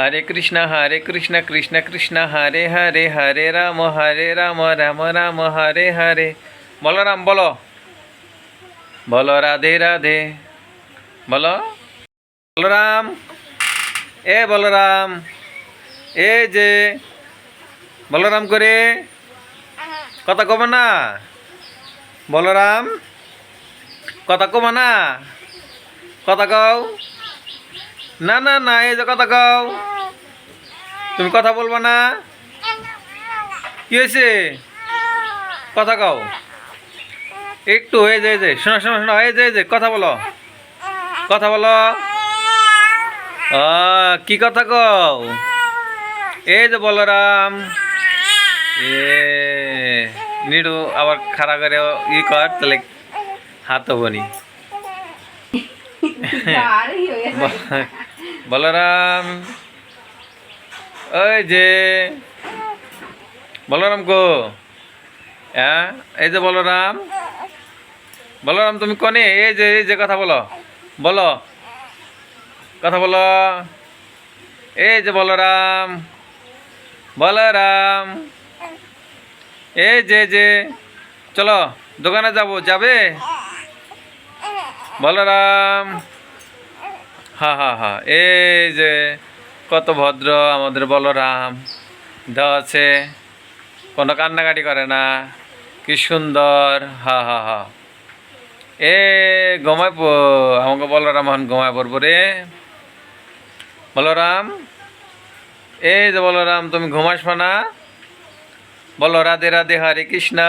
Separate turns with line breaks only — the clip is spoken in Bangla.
হরে কৃষ্ণ হরে কৃষ্ণ কৃষ্ণ কৃষ্ণ হরে হরে হরে রাম হরে রাম রাম রাম হরে হরে বলো রাম বলো বলো রাধে রাধে বলো বলরাম এ বলরাম এ যে বলরাম করে কথা কব না বলরাম কথা কব না কথা কও না না না এই যে কথা কও তুমি কথা বলবো না কি হয়েছে কথা কও একটু হয়ে যায় যে শোনো শোনো শোনো হয়ে যায় যে কথা বলো কথা বলো কি কথা কও এই যে বলরাম এ নিডু আবার খাড়া করে ই কর তাহলে হাত হবনি
বলরাম
ওই যে বলরাম কো হ্যাঁ এই যে বলরাম বলরাম তুমি কনে এই যে এই যে কথা বলো বলো কথা বলো এই যে বলরাম বলরাম এই যে যে চলো দোকানে যাব যাবে বলরাম হা হা হা এই যে কত ভদ্র আমাদের বলরাম দা আছে কোনো কান্নাকাটি করে না কি সুন্দর হা হা হা এ গমায় আমাকে বলরাম হন গমায় পড়বো রে বলরাম এই যে বলরাম তুমি ঘুমাস না বলো রাধে রাধে হরে কৃষ্ণা